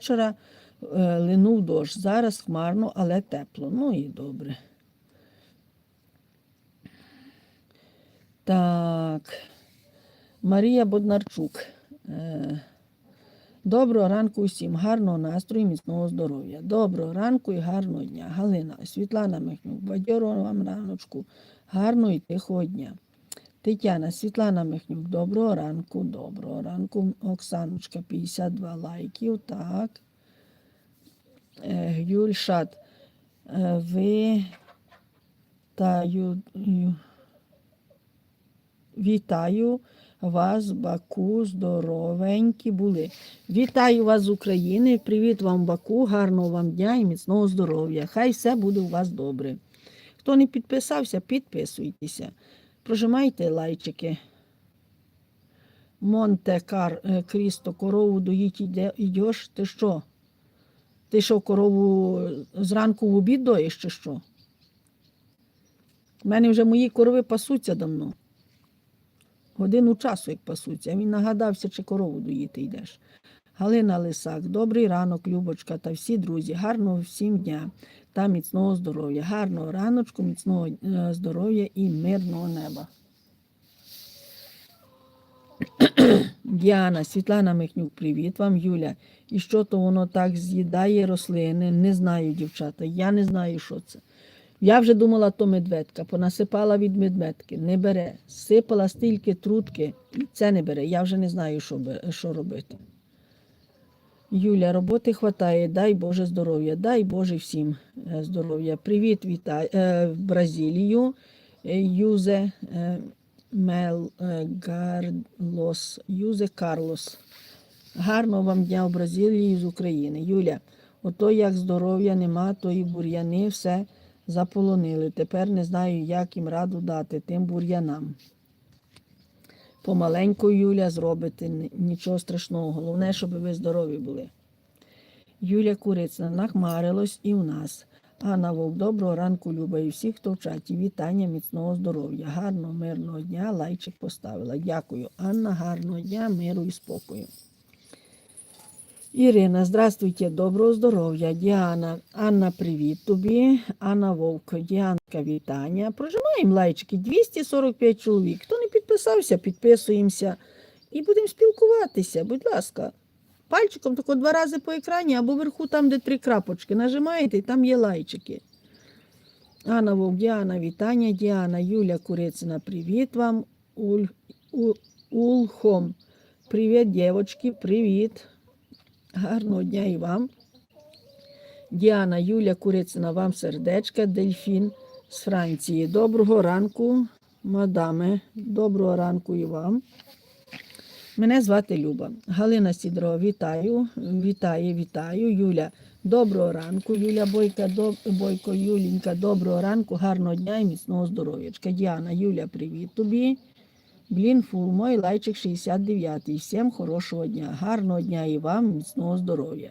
вечора е, линув дощ. Зараз хмарно, але тепло. Ну і добре. Так. Марія Боднарчук. Е, Доброго ранку усім, гарного настрою, міцного здоров'я. Доброго ранку і гарного дня. Галина, Світлана Михнюк, бадьорого вам раночку, гарного і тихого дня. Тетяна, Світлана Михнюк, доброго ранку, доброго ранку. Оксаночка, 52 лайків, так. Е, Гюльшат, е, ви та ю, ю, вітаю вас, Баку, здоровенькі були. Вітаю вас з України, привіт вам, Баку, гарного вам дня і міцного здоров'я. Хай все буде у вас добре. Хто не підписався, підписуйтеся. Прожимайте лайчики. Монте Кар е, Крісто, корову доїть ідеш, ти що? Ти що, корову зранку в обід доїш чи що? У мене вже мої корови пасуться давно. Годину часу, як пасуться. Він нагадався, чи корову доїти йдеш. Галина Лисак, добрий ранок, Любочка та всі друзі. Гарного всім дня та міцного здоров'я. Гарного раночку, міцного е, здоров'я і мирного неба. Діана, Світлана Михнюк, привіт вам, Юля. І що то воно так з'їдає рослини? Не знаю, дівчата. Я не знаю, що це. Я вже думала, то медведка, понасипала від медведки, не бере. Сипала стільки трутки, і це не бере. Я вже не знаю, що, що робити. Юля, роботи хватає, дай Боже здоров'я, дай Боже всім е, здоров'я. Привіт, вітаю е, Бразилію. Е, Юзе е, Мел Гарлос. Юзе Карлос. Гарного вам дня в Бразилії з України. Юля, ото як здоров'я нема, то і бур'яни все заполонили. Тепер не знаю, як їм раду дати тим бур'янам. Помаленьку Юля зробите, нічого страшного. Головне, щоб ви здорові були. Юля Курицина, нахмарилось і у нас. Анна Вовк, доброго ранку, Люба, і всіх, хто в чаті. Вітання, міцного здоров'я, гарного, мирного дня. Лайчик поставила. Дякую. Анна, гарного дня, миру і спокою. Ірина, здравствуйте, доброго здоров'я. Діана, Анна, привіт тобі. Анна Вовк, Діанка, вітання. Прожимаємо лайчики. 245 чоловік. Хто не підписався, підписуємося і будемо спілкуватися. Будь ласка, пальчиком тако два рази по екрані або вверху, там, де три крапочки. Нажимаєте, і там є лайчики. Анна Вовк, Діана, вітання. Діана, Юля Курицина, привіт вам. Уль, у, Улхом. Привіт, дівчатки, привіт. Гарного дня і вам. Діана Юля Курицина, вам сердечка, дельфін з Франції. Доброго ранку, мадами. Доброго ранку і вам. Мене звати Люба. Галина Сідорова, вітаю. Вітаю, вітаю. Юля. Доброго ранку. Юля Бойка, доб... Бойко, Юлінька, доброго ранку, гарного дня і міцного здоров'ячка. Діана, Юля, привіт тобі. Блін, фул, мой лайчик 69. Всім хорошого дня, гарного дня і вам, міцного здоров'я.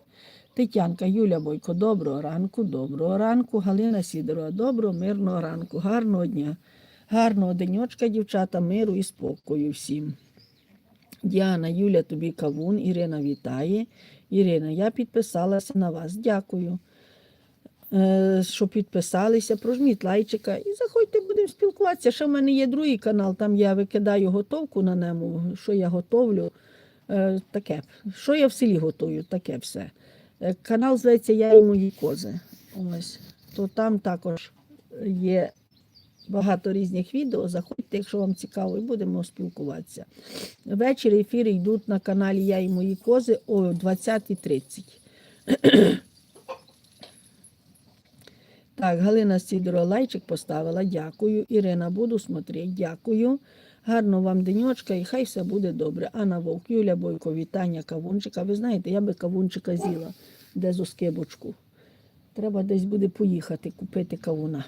Тетянка, Юля Бойко, доброго ранку, доброго ранку. Галина Сідорова, доброго, мирного ранку, гарного дня, гарного денечка, дівчата, миру і спокою всім. Діана, Юля, тобі кавун, Ірина вітає. Ірина, я підписалася на вас. Дякую, що підписалися. Прожміть лайчика і заходьте, будемо спілкуватися. Ще в мене є другий канал, там я викидаю готовку на ньому, що я готовлю. Е, Таке, що я в селі готую, таке все. Е, Канал зветься Я і мої кози. Ось. То там також є багато різних відео. Заходьте, якщо вам цікаво, і будемо спілкуватися. Ввечері ефіри йдуть на каналі Я і мої кози о 20.30. Так, Галина Сідорова лайчик поставила. Дякую. Ірина, буду смотреть. Дякую. Гарного вам денечка і хай все буде добре. Анна Вовк, Юля Бойко, вітання кавунчика. Ви знаєте, я би кавунчика з'їла, де з оскибочку. Треба десь буде поїхати купити кавуна.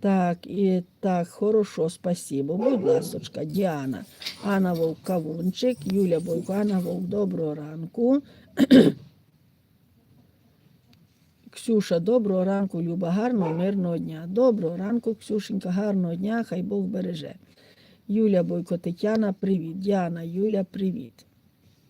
Так, і так, хорошо, спасибо. Будь ласочка, Діана, Анна Вовк, кавунчик, Юля Бойко, Анна Вовк, доброго ранку. Ксюша, доброго ранку, Люба, гарного, мирного дня. Доброго ранку, Ксюшенька, гарного дня, хай Бог береже. Юля Бойко, Тетяна, привіт. Діана, Юля, привіт.